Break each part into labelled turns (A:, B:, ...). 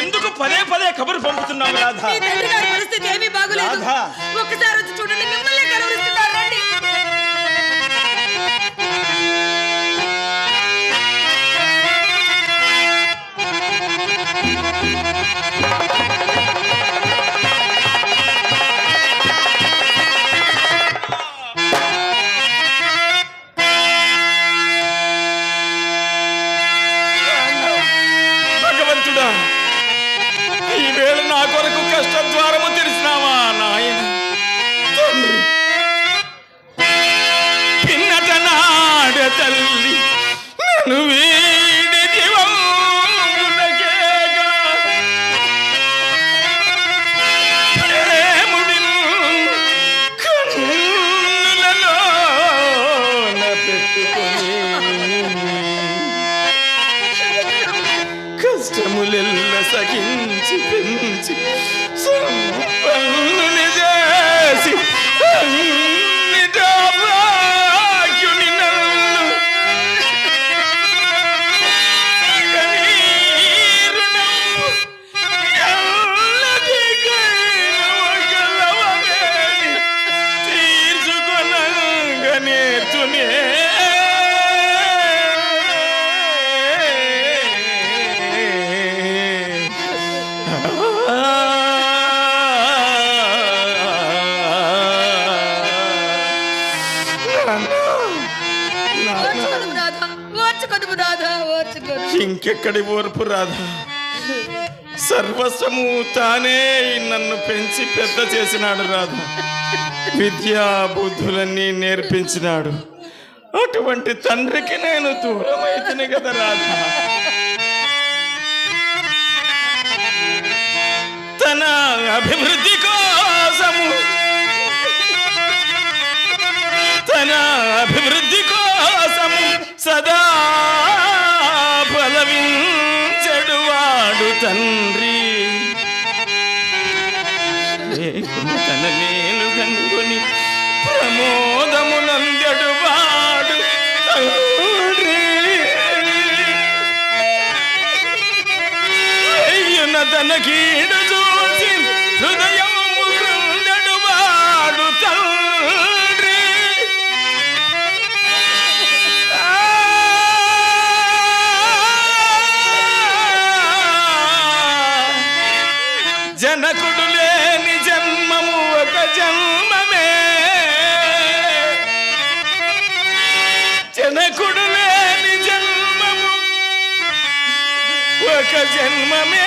A: ఎందుకు పదే పదే కబురు పంపుతున్నావు రాధా?
B: మీ తండ్రి గారి పరిస్థితి ఏమీ బాగులేదు.
A: రాధా.
B: ఒక్కసారి వచ్చి చూడండి మిమ్మల్ని కలవరిస్తున్నారు రండి.
A: ఇంకెక్కడి ఓర్పు రాదా సర్వస్వము తానే నన్ను పెంచి పెద్ద చేసినాడు రాధా. విద్యా బుద్ధులన్నీ నేర్పించినాడు. అటువంటి తండ్రికి నేను దూరమైతేనే కదా రాధా. తన అభివృద్ధి కోసము తన అభివృద్ధి కోసము సదా తండ్రి. తన మేలు కనుగొని ప్రమోదమునందడు వాడు అయ్యున తన కీడ జన్మమే.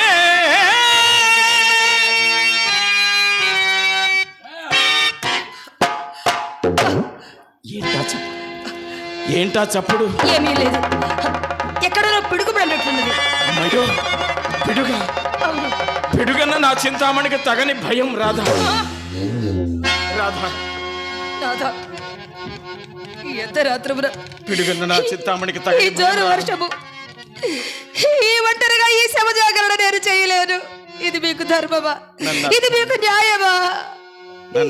A: ఏంటా చప్పుడు? ఏంటా చప్పుడు?
B: ఏమీ లేదు. ఎక్కడో పిడుగుపడినట్లున్నది
A: అమ్మయ్యో పిడుగా?
B: అవును.
A: పిడుగన్న నా చింతామణికి తగని భయం రాధా. రాధా.
B: రాధా ఎంత రాత్రమున
A: పిడుగన్న నా చింతామణికి తగని
B: జోరు. వర్షము. ఈ ఒంటరిగా ఈ శవ జాగరణ నేను చేయలేను. ఇది మీకు ధర్మమా? ఇది మీకు న్యాయమా?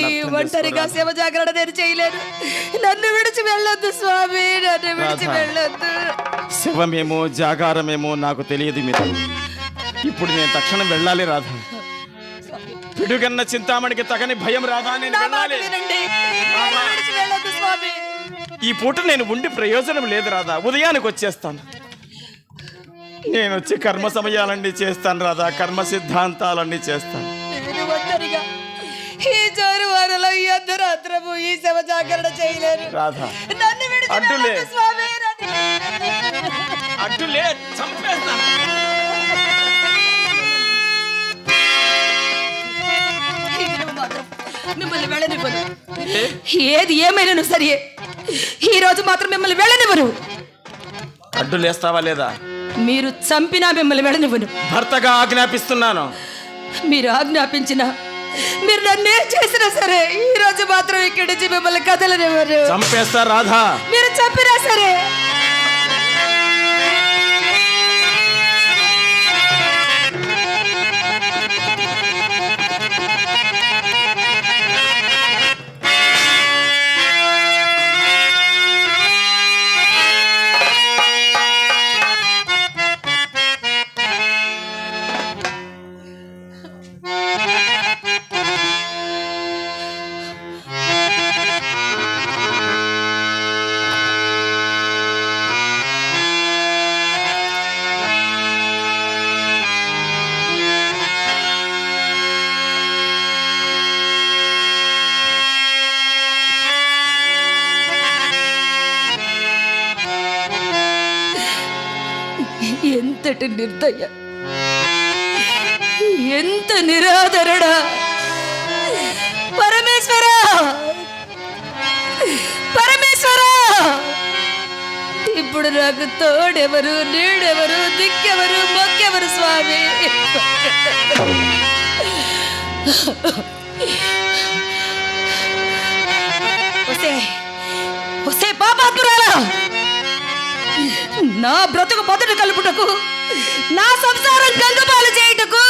B: ఈ ఒంటరిగా. శవ జాగరణ నేను చేయలేను. నన్ను విడిచి వెళ్ళొద్దు స్వామి నన్ను విడిచి. వెళ్ళొద్దు.
A: శవమేమో జాగారమేమో నాకు తెలియదు మీరు ఇప్పుడు నేను తక్షణం వెళ్ళాలి రాధా. పిడుగన్న చింతామణికి తగని భయం రాధా నేను వెళ్ళాలి. ఈ పూట నేను ఉండి ప్రయోజనం లేదు రాధా. ఉదయానికి వచ్చేస్తాను. నేను వచ్చి కర్మ సమయాలన్నీ చేస్తాను రాధా. కర్మ సిద్ధాంతాలన్నీ చేస్తాను.
B: నేను ఒంటరిగా ఈ జోరు వారలో ఈ అర్ధరాత్రము ఈ శవ జాగరణ చేయలేను.
A: రాధా.
B: నన్ను విడిచి
A: అడ్డులే.
B: వెళ్ళొద్దు స్వామి నన్ను విడిచి.
A: అడ్డులే చంపేస్తాను
B: ఈ దినము మాత్రం మిమ్మల్ని వెళ్ళనివ్వను? ఏది ఏమైనాను సరే ఈ రోజు మాత్రం మిమ్మల్ని వెళ్ళనివ్వను.
A: అడ్డులేస్తావా లేదా?
B: మీరు చంపినా మిమ్మల్ని వెళ్ళనివ్వను.
A: భర్తగా ఆజ్ఞాపిస్తున్నాను.
B: మీరు ఆజ్ఞాపించిన మీరు నన్నే చేసినా సరే ఈ రోజు మాత్రం ఇక్కడి నుంచి మిమ్మల్ని కదలనివ్వరు
A: చంపేస్తా రాధా.
B: మీరు చంపినా సరే ఎంతటి నిర్దయ. ఎంత నిరాదరడా పరమేశ్వర! పరమేశ్వర! ఇప్పుడు నాకు తోడెవరు నీడెవరు దిక్కెవరు మొక్కెవరు స్వామి? వస్తే వస్తే పాపాత్మురాలా నా బ్రతుకు మొదటి కలుపుటకు నా సంసారం గంగపాలు చేయుటకు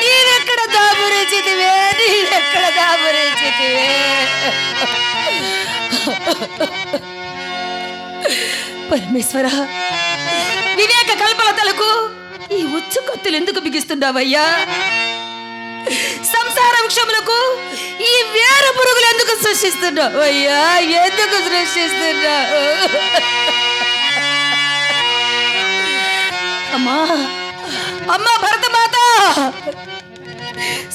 B: నీవెక్కడ దాపురించితివే నీవెక్కడ దాపురించితివే పరమేశ్వర వివేక కల్పలతలకు ఈ ఉచ్చు కత్తులు ఎందుకు బిగిస్తున్నావయ్యా సంసార వృక్షములకు ఈ వేర పురుగులు ఎందుకు సృష్టిస్తున్నావు అయ్యా ఎందుకు సృష్టిస్తున్నావు? అమ్మా. అమ్మా భరతమాత!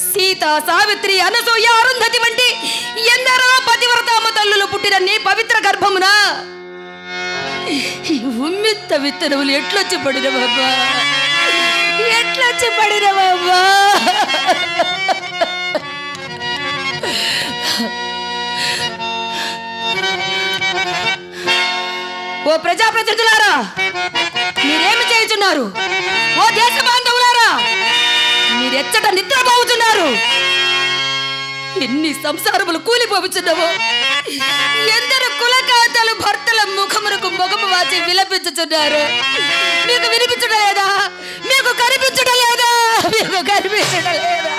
B: సీత సావిత్రి అనసూయ అరుంధతి వంటి ఎందరో పతివ్రతామ తల్లులు పుట్టిన నీ పవిత్ర గర్భమున ఉమ్మిత్త విత్తనములు ఎట్లొచ్చి పడినవమ్మా ఎట్లొచ్చి పడినవమ్మా ఓ ప్రజాప్రతినిధులారా మీరేమి చేయుచున్నారు? ఓ దేశ బాంధవులారా మీరెచ్చట నిద్రపోతున్నారు ఎన్ని సంసారములు కూలిపోవచ్చున్నావో ఎందరు కులకాతలు భర్తల ముఖమునకు ముఖము వాచి విలపించుచున్నారు. మీకు వినిపించడం లేదా? మీకు కనిపించడం లేదా? మీకు కనిపించడం లేదా?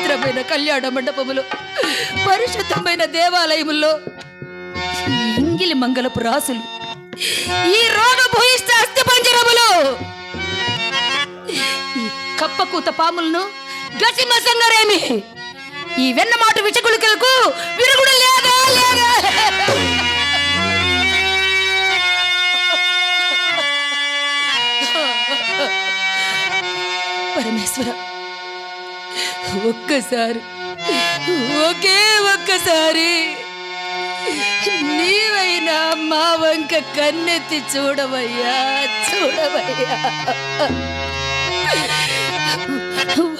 B: పవిత్రమైన కళ్యాణ మండపములు పరిశుద్ధమైన దేవాలయముల్లో ఇంగిలి మంగళపు రాసులు ఈ రోగ భూయిష్ట అస్థి పంజరములు ఈ కప్పకూత పాములను గసిమసంగరేమి ఈ వెన్నమాటు విచకులికలకు విరుగుడు లేదా లేదా. పరమేశ్వర ఒక్కసారి ఒకే ఒక్కసారి నీవైనా మా వంక కన్నెత్తి చూడవయ్యా చూడవయ్యా.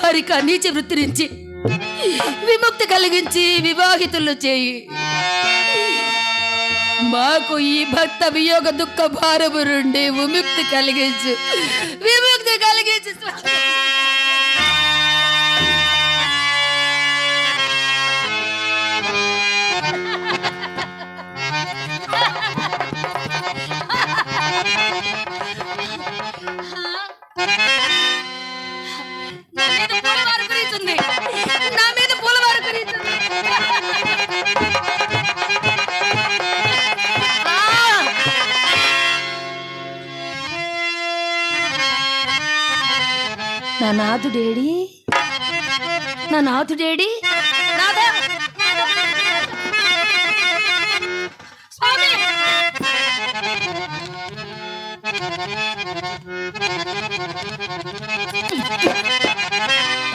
B: వారికి ఆ వృత్తి నుంచి విముక్తి కలిగించి వివాహితులు చేయి. మాకు ఈ భక్త వియోగ దుఃఖ భారము నుండి విముక్తి కలిగించు విముక్తి కలిగించు. నా నాథుడేడి నా నాథుడేడి!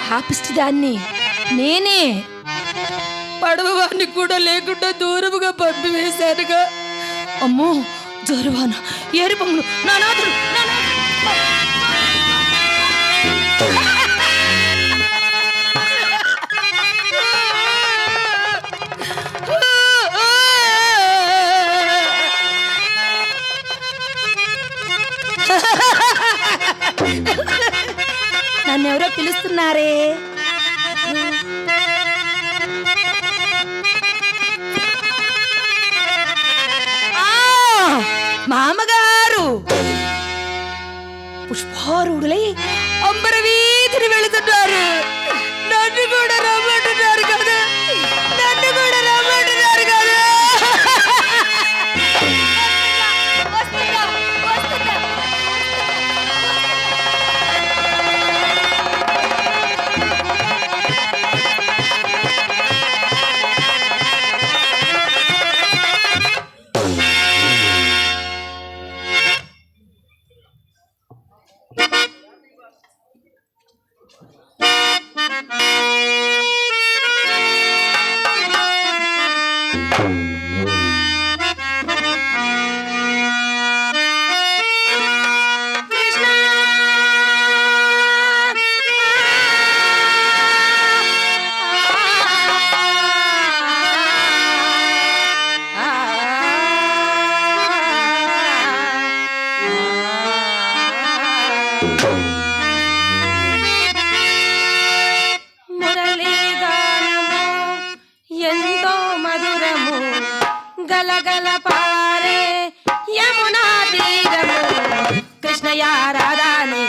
B: పాపిష్టి దాన్ని నేనే. పడవవాన్ని కూడా లేకుండా దూరముగా పంపివేశానుగా. అమ్మో జోరువాన ఏరుపంగులు నా నాథుడు నా నాథుడు. నన్ను ఎవరో పిలుస్తున్నారే? మామగారు! పుష్పారుడులై thank you ராதையா ராதா நீ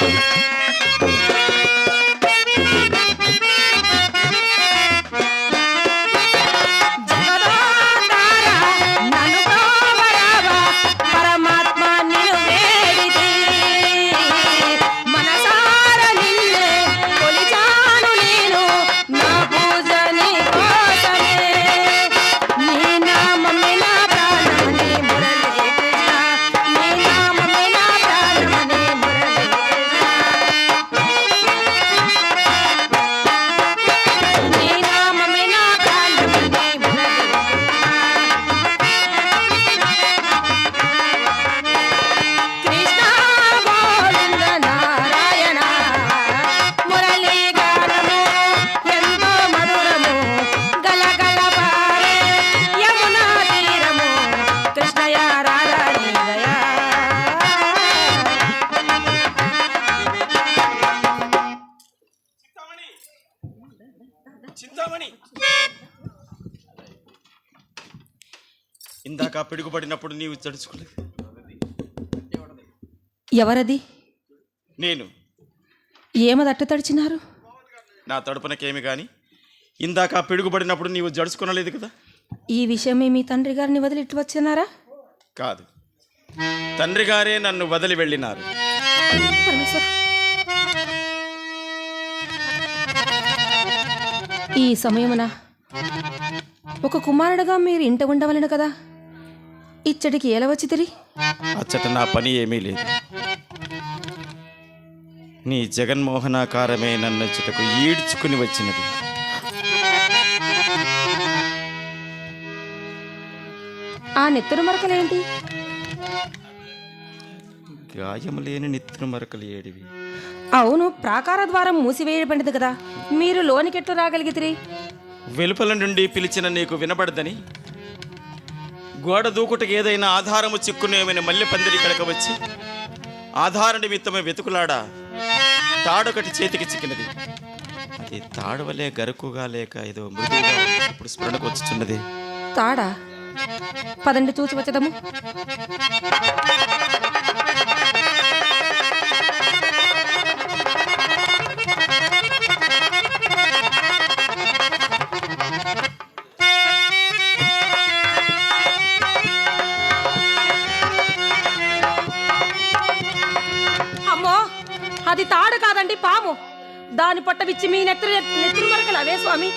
A: Thank you. పిడుగుపడినప్పుడు నీవు తడుచుకోలేదు.
B: ఎవరది?
A: నేను.
B: ఏమదట్ట తడిచినారు?
A: నా తడుపునకేమి కానీ ఇందాక పిడుగుపడినప్పుడు నీవు జడుచుకోనలేదు కదా?
B: ఈ విషయమే మీ తండ్రి గారిని వదిలిట్టు వచ్చినారా?
A: కాదు. తండ్రి గారే నన్ను వదిలి వెళ్ళినారు.
B: ఈ సమయమున ఒక కుమారుడుగా మీరు ఇంట ఉండవలను కదా? ఇచ్చడికి ఎలా వచ్చి తిరి
A: అచ్చట నా పని ఏమీ లేదు. నీ జగన్మోహనాకారమే నన్ను ఇచ్చటకు ఈడ్చుకుని వచ్చినది.
B: ఆ నెత్తురు మరకలేంటి
A: గాయము లేని నిత్రు మరకలు ఏడివి.
B: అవును ప్రాకార ద్వారం మూసివేయబడింది కదా. మీరు లోనికెట్లు రాగలిగితిరి?
A: వెలుపల నుండి పిలిచిన నీకు వినబడదని గోడ దూకుటకు ఏదైనా ఆధారము చిక్కునేమైనా మల్లె పందిరి ఇక్కడికి వచ్చి ఆధార నిమిత్తమే వెతుకులాడా? తాడొకటి చేతికి చిక్కినది. అది తాడవలే గరుకుగా లేక ఏదో మృదువుగా ఇప్పుడు స్మరణకు వచ్చుచున్నది.
B: తాడా? పదండి చూసి వచ్చదము పాము. దాని పొట్ట విచ్చి మీ నెత్తురు నెత్తురు మరకలు అవే స్వామి.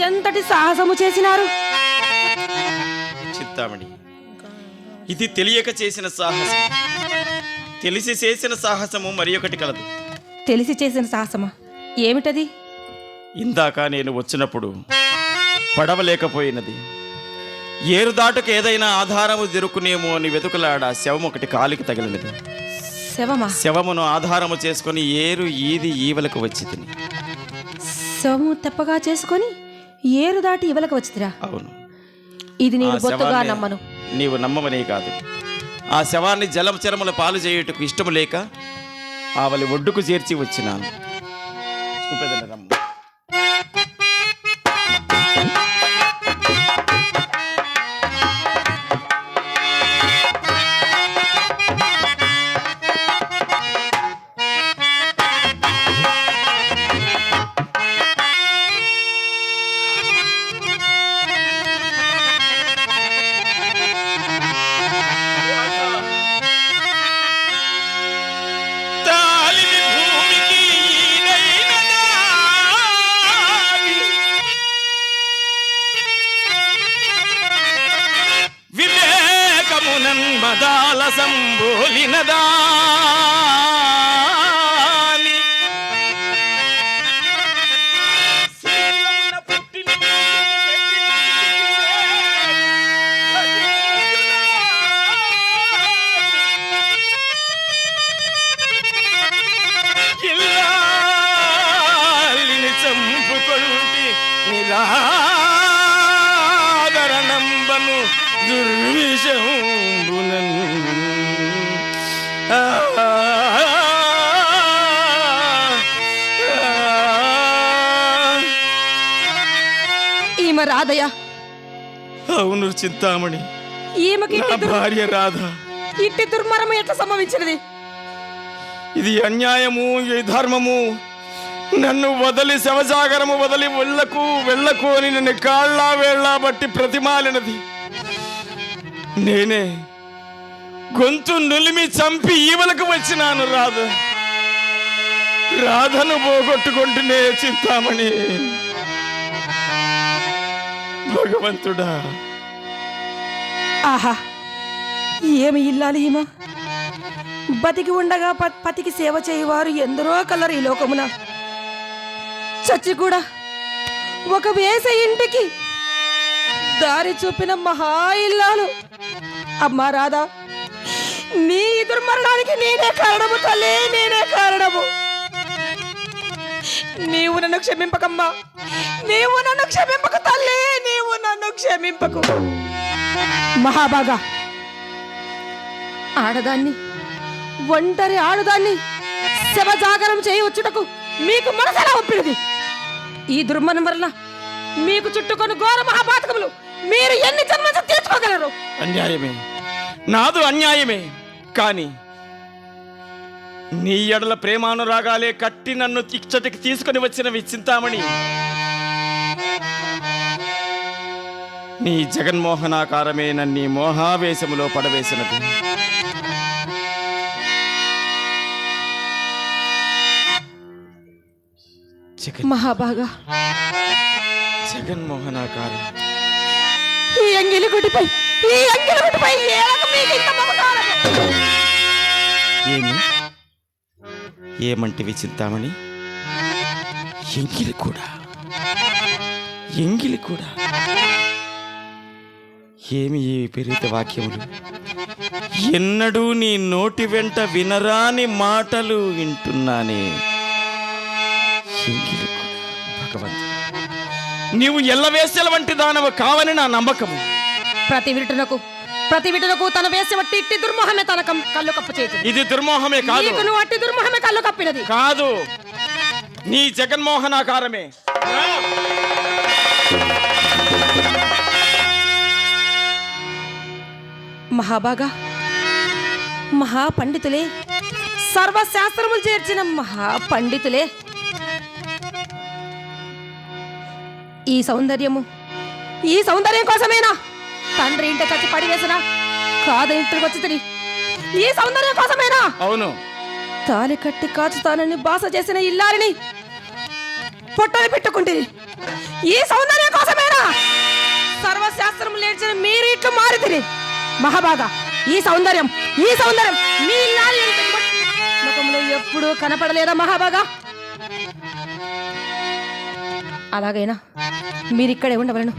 B: ఎంతటి సాహసము చేసినారు?
A: చింతామణి ఇది తెలియక చేసిన సాహసం. తెలిసి చేసిన సాహసము మరి ఒకటి కలదు.
B: తెలిసి చేసిన సాహసమా? ఏమిటది?
A: ఇందాక నేను వచ్చినప్పుడు పడవలేకపోయినది. ఏరు దాటుకు ఏదైనా ఆధారము దొరుకునేమో అని వెతుకులాడ శవం ఒకటి కాలికి తగిలినది.
B: శవమా?
A: శవమును ఆధారము చేసుకొని ఏరు ఈది ఈవలకు వచ్చి తిని
B: శవము తెప్పగా చేసుకొని ఏరు దాటి ఇవలకు వచ్చిదిరా
A: అవును.
B: ఇది
A: ఆ
B: నేను బొత్తుగా
A: శవాన్ని
B: నమ్మను.
A: నీవు నమ్మవనే కాదు. ఆ శవాన్ని జలచరముల పాలు చేయుటకు ఇష్టము లేక ఆవలి ఒడ్డుకు చేర్చి వచ్చినాను. రమ్మ
B: ఈమె రాధయ్య.
A: అవును చింతామణి.
B: ఈమెకి
A: నా భార్య రాధ.
B: ఇట్టి దుర్మరము ఎట్లా సంభవించినది?
A: ఇది అన్యాయము ఈ ధర్మము. నన్ను వదలి శవజాగరము వదలి వెళ్ళకు వెళ్ళకు అని నన్ను కాళ్ళ వేళ్ళ బట్టి ప్రతిమాలినది. నేనే గొంతు నులిమి చంపి ఈవలకు వచ్చినాను రాధ. రాధను పోగొట్టుకుంటూనే చింతామణి. భగవంతుడా.
B: ఆహా ఏమి ఇల్లాలి ఈమ బతికి ఉండగా పతికి సేవ చేయవారు ఎందరో కలరు ఈ లోకమున. చచ్చి కూడా ఒక వేస ఇంటికి దారి చూపిన మహా ఇల్లాలు. అమ్మా రాధా నీ దుర్మరణానికి నేనే కారణము తల్లి నేనే కారణము. నీవు నన్ను క్షమింపకమ్మా నీవు నన్ను క్షమింపక తల్లి క్షమింపకు మహాబాగా ఆడదాన్ని ఒంటరి ఆడదాన్ని శవజాగరం చేయవచ్చుటకు మీకు మనసెలా ఒప్పినది? ఈ దుర్మరణం వలన మీకు చుట్టుకొని ఘోర మహాపాతకములు మీరు ఎన్ని జన్మలు తీర్చుకోగలరు?
A: అన్యాయమే. నాదు అన్యాయమే. కాని నీ ఎడల ప్రేమానురాగాలే కట్టి నన్ను ఇచ్చటికి తీసుకుని వచ్చినవి చింతామణి. నీ జగన్మోహనాకారమే నన్ను మోహావేశములో పడవేసినది.
B: మహాబాగా
A: జగన్మోహనాకారం.
B: ఈ అంగిలి గుడిపై ఈ అంగిలి గుడిపై ఏలకు మీకు ఇంత మమకారము?
A: ఏమి? ఏమంటివి చింతామణి? ఎంగిలి కూడా. ఎంగిలి కూడా. ఏమి ఈ విపరీత వాక్యములు ఎన్నడూ నీ నోటి వెంట వినరాని మాటలు వింటున్నానే. భగవంతుడు. నీవు ఎల్లవేసల వంటి దానవ కావని నా నమ్మకము.
B: ప్రతి విటునకు ప్రతి విటునకు తన వేసి వట్టి ఇట్టి దుర్మోహమే తన కం- కళ్ళు కప్పు చేతులు
A: ఇది దుర్మోహమే కాదు.
B: నీకును అట్టి దుర్మోహమే కళ్ళు కప్పినది.
A: కాదు. నీ జగన్మోహనాకారమే.
B: మహాబాగా మహాపండితులే సర్వశాస్త్రములు చేర్చిన మహాపండితులే. ఈ సౌందర్యము ఈ సౌందర్యం కోసమేనా? తండ్రి ఇంట చచ్చి పడివేసిన కాదు ఇంటికి వచ్చి ఈ సౌందర్యం కోసమేనా?
A: అవును.
B: తాలి కట్టి కాచుతానని బాస చేసిన ఇల్లారిని పొట్టని పెట్టుకుంటుంది ఈ సౌందర్యం కోసమేనా? సర్వశాస్త్రం లేచిన మీరు ఇట్లు మారితిరి. మహాబాగా ఈ సౌందర్యం ఈ సౌందర్యం మీ ముఖంలో ఎప్పుడూ కనపడలేదా మహాబాగా అలాగైనా మీరిక్కడే ఉండవలను.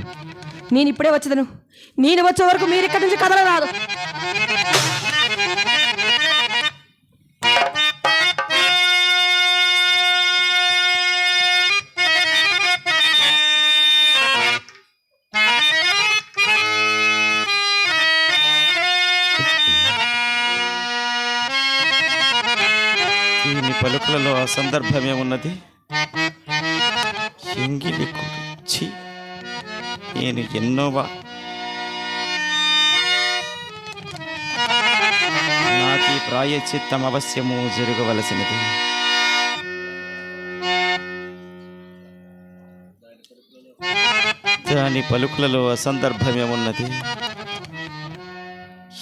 B: నేను ఇప్పుడే వచ్చేదను. నేను వచ్చే వరకు మీరు ఇక్కడి నుంచి కదలరాదు.
A: దీని ఆ సందర్భం ఉన్నది ఎంగిలి గురించి నేను ఎన్నోవా నాకీ ప్రాయచిత్తం అవశ్యము జరగవలసినది. దాని పలుకులలో అసందర్భమే ఉన్నది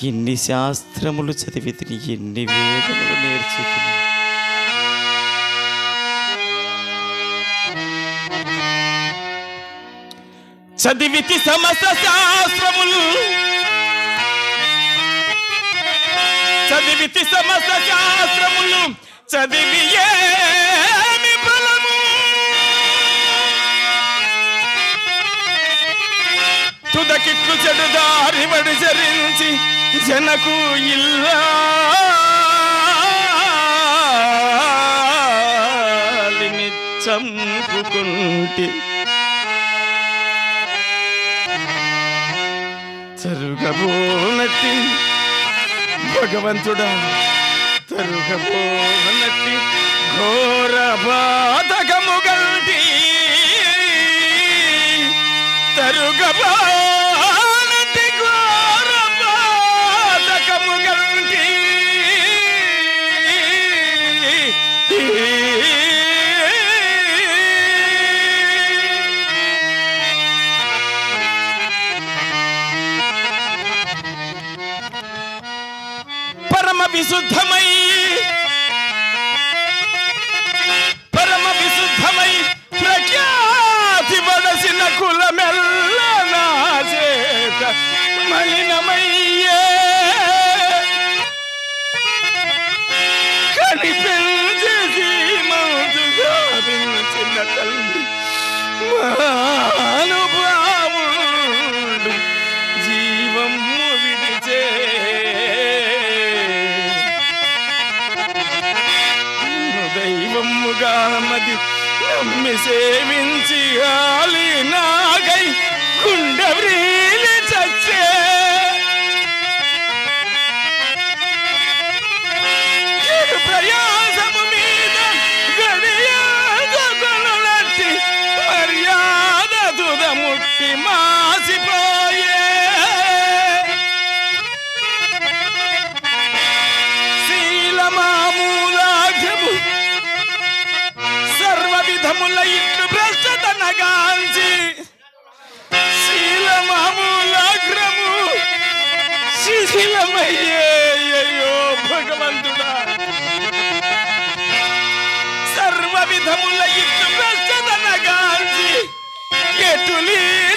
A: ఎన్ని శాస్త్రములు చదివితిని ఎన్ని వేదములు నేర్చి చదివితి సమస్త శాస్త్రములు. చదివితి సమస్త శాస్త్రములు. చదివి ఏమి తుదకిట్లు చెడు దారి వడి చరించి జనకు ఇల్లా. చంపుకుంటే తరుగబోనట్టి భగవంతుడా తరుగబోనట్టి ఘోర బాధకము గంటి తరుగబోనట్టి আসে To tulia